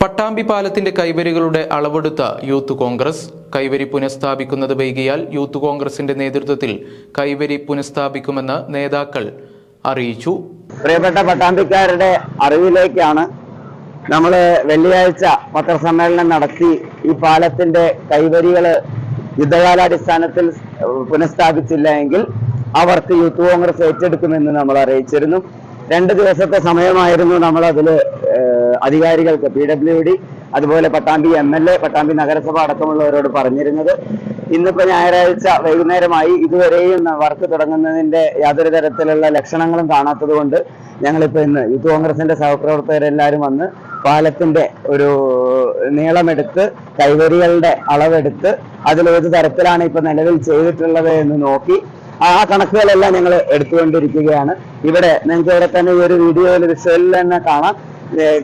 പട്ടാമ്പി പാലത്തിന്റെ കൈവരികളുടെ അളവെടുത്ത യൂത്ത് കോൺഗ്രസ് കൈവരി പുനഃസ്ഥാപിക്കുന്നത് വൈകിയാൽ യൂത്ത് കോൺഗ്രസിന്റെ നേതൃത്വത്തിൽ കൈവരി പുനഃസ്ഥാപിക്കുമെന്ന് നേതാക്കൾ അറിയിച്ചു. പ്രിയപ്പെട്ട പട്ടാമ്പിക്കാരുടെ അറിവിലേക്കാണ് നമ്മൾ വെള്ളിയാഴ്ച പത്രസമ്മേളനം നടത്തി ഈ പാലത്തിന്റെ കൈവരികൾ യുദ്ധകാലാടിസ്ഥാനത്തിൽ പുനഃസ്ഥാപിച്ചില്ല എങ്കിൽ അവർക്ക് യൂത്ത് കോൺഗ്രസ് ഏറ്റെടുക്കുമെന്ന് നമ്മൾ അറിയിച്ചിരുന്നു. രണ്ട് ദിവസത്തെ സമയമായിരുന്നു നമ്മൾ അതിൽ അധികാരികൾക്ക് പി ഡബ്ല്യു ഡി അതുപോലെ Pattambi M L A Pattambi നഗരസഭ അടക്കമുള്ളവരോട് പറഞ്ഞിരുന്നത്. ഇന്നിപ്പോ ഞായറാഴ്ച വൈകുന്നേരമായി ഇതുവരെയും വർക്ക് തുടങ്ങുന്നതിന്റെ യാതൊരു തരത്തിലുള്ള ലക്ഷണങ്ങളും കാണാത്തത് കൊണ്ട് ഞങ്ങളിപ്പോ ഇന്ന് യൂത്ത് കോൺഗ്രസിന്റെ സഹപ്രവർത്തകരെല്ലാവരും വന്ന് പാലത്തിന്റെ ഒരു നീളമെടുത്ത് കൈവരികളുടെ അളവെടുത്ത് അതിൽ ഏത് തരത്തിലാണ് ഇപ്പൊ നിലവിൽ ചെയ്തിട്ടുള്ളത് എന്ന് നോക്കി ആ കണക്കുകളെല്ലാം ഞങ്ങൾ എടുത്തുകൊണ്ടിരിക്കുകയാണ്. ഇവിടെ നിങ്ങൾക്ക് ഇവിടെ തന്നെ ഈ ഒരു വീഡിയോയിൽ വിഷ്വലിൽ തന്നെ കാണാം.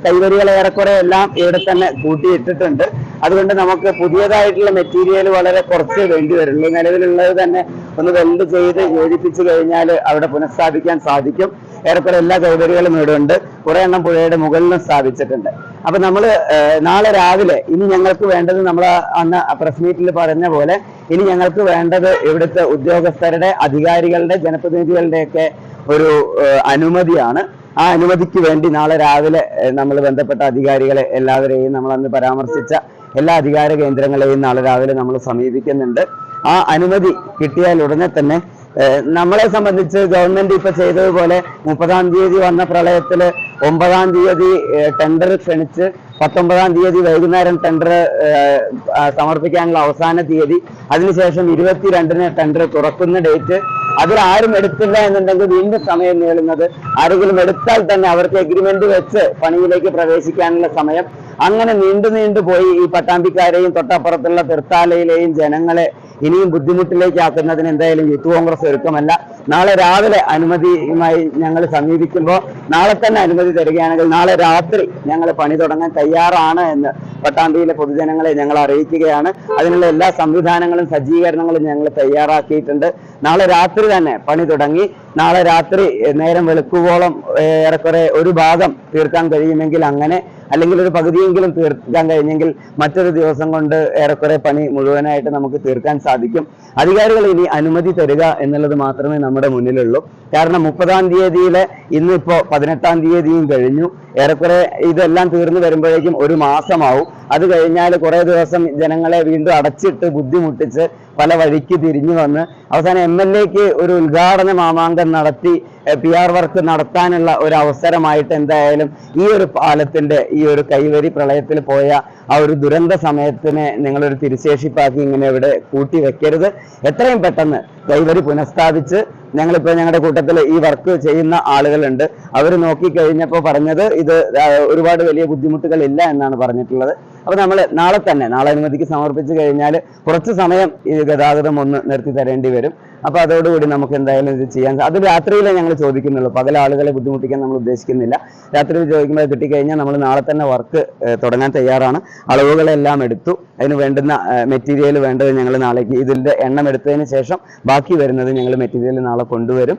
കൈവരികൾ ഏറെക്കുറെ എല്ലാം ഇവിടെ തന്നെ കൂട്ടിയിട്ടിട്ടുണ്ട്. അതുകൊണ്ട് നമുക്ക് പുതിയതായിട്ടുള്ള മെറ്റീരിയൽ വളരെ കുറച്ച് വേണ്ടി വരുള്ളൂ. നിലവിലുള്ളത് തന്നെ ഒന്ന് വെൽഡ് ചെയ്ത് യോജിപ്പിച്ചു കഴിഞ്ഞാൽ അവിടെ പുനഃസ്ഥാപിക്കാൻ സാധിക്കും. ഏറെക്കുറെ എല്ലാ കൈവരികളും ഇവിടെ ഉണ്ട് കുറെ എണ്ണം പുഴയുടെ മുകളിലും സ്ഥാപിച്ചിട്ടുണ്ട്. അപ്പൊ നമ്മൾ നാളെ രാവിലെ ഇനി ഞങ്ങൾക്ക് വേണ്ടത് നമ്മൾ അന്ന് പ്രസ് മീറ്റിൽ പറഞ്ഞ പോലെ ഇനി ഞങ്ങൾക്ക് വേണ്ടത് ഇവിടുത്തെ ഉദ്യോഗസ്ഥരുടെ അധികാരികളുടെ ജനപ്രതിനിധികളുടെയൊക്കെ ഒരു അനുമതിയാണ്. ആ അനുമതിക്ക് വേണ്ടി നാളെ രാവിലെ നമ്മൾ ബന്ധപ്പെട്ട അധികാരികളെ എല്ലാവരെയും നമ്മൾ അന്ന് പരാമർശിച്ച എല്ലാ അധികാര കേന്ദ്രങ്ങളെയും നാളെ രാവിലെ നമ്മൾ സമീപിക്കുന്നുണ്ട്. ആ അനുമതി കിട്ടിയാൽ ഉടനെ തന്നെ നമ്മളെ സംബന്ധിച്ച് ഗവൺമെന്റ് ഇപ്പൊ ചെയ്തതുപോലെ മുപ്പതാം തീയതി വന്ന പ്രളയത്തിൽ ഒമ്പതാം തീയതി ടെൻഡർ ക്ഷണിച്ച് പത്തൊമ്പതാം തീയതി വൈകുന്നേരം ടെൻഡർ സമർപ്പിക്കാനുള്ള അവസാന തീയതി അതിനുശേഷം ഇരുപത്തിരണ്ടിന് ടെൻഡർ തുറക്കുന്ന ഡേറ്റ് അതിൽ ആരും എടുത്തില്ല എന്നുണ്ടെങ്കിൽ വീണ്ടും സമയം നീളുന്നത്. ആരെങ്കിലും എടുത്താൽ തന്നെ അവർക്ക് എഗ്രിമെന്റ് വെച്ച് പണിയിലേക്ക് പ്രവേശിക്കാനുള്ള സമയം. അങ്ങനെ നീണ്ടു നീണ്ടു പോയി ഈ പട്ടാമ്പിക്കാരെയും തൊട്ടപ്പുറത്തുള്ള തീർത്ഥാലയിലെയും ജനങ്ങളെ ഇനിയും ബുദ്ധിമുട്ടിലേക്ക് ആക്കുന്നതിന് എന്തായാലും യൂത്ത് കോൺഗ്രസ് ഒരുക്കമല്ല. നാളെ രാവിലെ അനുമതിയുമായി ഞങ്ങൾ സമീപിക്കുമ്പോൾ നാളെ തന്നെ അനുമതി തരികയാണെങ്കിൽ നാളെ രാത്രി ഞങ്ങൾ പണി തുടങ്ങാൻ തയ്യാറാണ് എന്ന് പട്ടാമ്പിയിലെ പൊതുജനങ്ങളെ ഞങ്ങൾ അറിയിക്കുകയാണ്. അതിനുള്ള എല്ലാ സംവിധാനങ്ങളും സജ്ജീകരണങ്ങളും ഞങ്ങൾ തയ്യാറാക്കിയിട്ടുണ്ട്. നാളെ രാത്രി തന്നെ പണി തുടങ്ങി നാളെ രാത്രി നേരം വെളുക്കുവോളം ഏറെക്കുറെ ഒരു ഭാഗം തീർക്കാൻ കഴിയുമെങ്കിൽ അങ്ങനെ അല്ലെങ്കിൽ ഒരു പകുതിയെങ്കിലും തീർക്കാൻ കഴിഞ്ഞെങ്കിൽ മറ്റൊരു ദിവസം കൊണ്ട് ഏറെക്കുറെ പണി മുഴുവനായിട്ട് നമുക്ക് തീർക്കാൻ സാധിക്കും. അധികാരികൾ ഇനി അനുമതി തരിക എന്നുള്ളത് മാത്രമേ നമ്മുടെ മുന്നിലുള്ളൂ. കാരണം മുപ്പതാം തീയതിയിലെ ഇന്നിപ്പോ പതിനെട്ടാം തീയതിയും കഴിഞ്ഞു. ഏറെക്കുറെ ഇതെല്ലാം തീർന്നു വരുമ്പോഴേക്കും ഒരു മാസമാവും. അത് കഴിഞ്ഞാൽ കുറേ ദിവസം ജനങ്ങളെ വീണ്ടും അടച്ചിട്ട് ബുദ്ധിമുട്ടിച്ച് പല വഴിക്ക് തിരിഞ്ഞു വന്ന് അവസാനം എം എൽ എക്ക് ഒരു ഉദ്ഘാടന മാമാങ്കം നടത്തി പി ആർ വർക്ക് നടത്താനുള്ള ഒരു അവസരമായിട്ട് എന്തായാലും ഈ ഒരു പാലത്തിന്റെ ഈ ഒരു കൈവരി പ്രളയത്തിൽ പോയ ആ ഒരു ദുരന്ത സമയത്തിനെ നിങ്ങളൊരു തിരുശേഷിപ്പാക്കി ഇങ്ങനെ ഇവിടെ കൂട്ടി വെക്കരുത്. എത്രയും പെട്ടെന്ന് കൈവരി പുനഃസ്ഥാപിച്ച് ഞങ്ങളിപ്പോൾ ഞങ്ങളുടെ കൂട്ടത്തിൽ ഈ വർക്ക് ചെയ്യുന്ന ആളുകളുണ്ട്. അവർ നോക്കി കഴിഞ്ഞപ്പോൾ പറഞ്ഞത് ഇത് ഒരുപാട് വലിയ ബുദ്ധിമുട്ടുകൾ ഇല്ല എന്നാണ് പറഞ്ഞിട്ടുള്ളത്. അപ്പോൾ നമ്മൾ നാളെ തന്നെ നാളെ അനുമതിക്ക് സമർപ്പിച്ചു കഴിഞ്ഞാൽ കുറച്ച് സമയം ഈ ഗതാഗതം ഒന്ന് നിർത്തി തരേണ്ടി വരും. അപ്പൊ അതോടുകൂടി നമുക്ക് എന്തായാലും ഇത് ചെയ്യാൻ അത് രാത്രിയിലേ ഞങ്ങൾ ചോദിക്കുന്നുള്ളൂ. പകൽ ആളുകളെ ബുദ്ധിമുട്ടിക്കാൻ നമ്മൾ ഉദ്ദേശിക്കുന്നില്ല. രാത്രിയിൽ ചോദിക്കുമ്പോൾ കിട്ടിക്കഴിഞ്ഞാൽ നമ്മൾ നാളെ തന്നെ വർക്ക് തുടങ്ങാൻ തയ്യാറാണ്. അളവുകളെല്ലാം എടുത്തു. അതിന് വേണ്ടുന്ന മെറ്റീരിയൽ വേണ്ടത് ഞങ്ങൾ നാളേക്ക് ഇതിന്റെ എണ്ണം എടുത്തതിന് ശേഷം ബാക്കി വരുന്നത് ഞങ്ങൾ മെറ്റീരിയൽ നാളെ കൊണ്ടുവരും.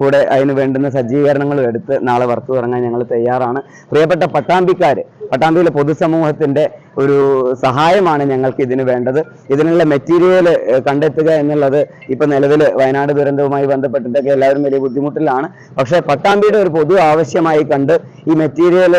കൂടെ അതിന് വേണ്ടുന്ന സജ്ജീകരണങ്ങളും എടുത്ത് നാളെ വർക്ക് തുടങ്ങാൻ ഞങ്ങൾ തയ്യാറാണ്. പ്രിയപ്പെട്ട പട്ടാമ്പിക്കാര് പട്ടാമ്പിയിലെ പൊതുസമൂഹത്തിന്റെ ഒരു സഹായമാണ് ഞങ്ങൾക്ക് ഇതിന് വേണ്ടത്. ഇതിനുള്ള മെറ്റീരിയൽ കണ്ടെത്തുക എന്നുള്ളത് ഇപ്പൊ നിലവിൽ വയനാട് ദുരന്തവുമായി ബന്ധപ്പെട്ടിട്ടൊക്കെ എല്ലാവരും വലിയ ബുദ്ധിമുട്ടിലാണ്. പക്ഷെ പട്ടാമ്പിയുടെ ഒരു പൊതു ആവശ്യമായി കണ്ട് ഈ മെറ്റീരിയൽ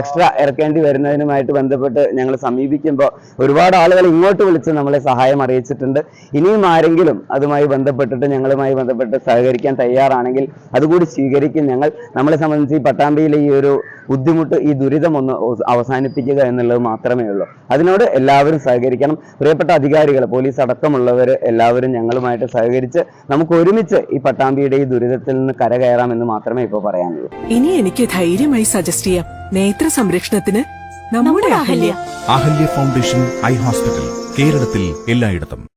എക്സ്ട്രാ ഇറക്കേണ്ടി വരുന്നതിനുമായിട്ട് ബന്ധപ്പെട്ട് ഞങ്ങൾ സമീപിക്കുമ്പോൾ ഒരുപാട് ആളുകൾ ഇങ്ങോട്ട് വിളിച്ച് നമ്മളെ സഹായം അറിയിച്ചിട്ടുണ്ട്. ഇനിയും ആരെങ്കിലും അതുമായി ബന്ധപ്പെട്ടിട്ട് ഞങ്ങളുമായി ബന്ധപ്പെട്ട് സഹകരിക്കാൻ തയ്യാറാണെങ്കിൽ അതുകൂടി സ്വീകരിക്കും ഞങ്ങൾ. നമ്മളെ സംബന്ധിച്ച് ഈ പട്ടാമ്പിയിലെ ഈ ഒരു ബുദ്ധിമുട്ട് ഈ ദുരിതം ഒന്ന് അവസാനിപ്പിക്കുക എന്നുള്ളത് മാത്രമേ ഉള്ളൂ. അതിനോട് എല്ലാവരും സഹകരിക്കണം. പ്രിയപ്പെട്ട അധികാരികൾ പോലീസ് അടക്കമുള്ളവർ എല്ലാവരും ഞങ്ങളുമായിട്ട് സഹകരിച്ച് നമുക്ക് ഒരുമിച്ച് ഈ പട്ടാമ്പിയുടെ ഈ ദുരിതത്തിൽ നിന്ന് കരകയറാമെന്ന് മാത്രമേ ഇപ്പോൾ പറയാനുള്ളൂ. ഇനി എനിക്ക് ധൈര്യമായി സജസ്റ്റ് ചെയ്യാം. നേത്ര സംരക്ഷണത്തിന് നമ്മുടെ Ahalya. Ahalya foundation eye hospital കേരളത്തിൽ എല്ലായിടത്തും.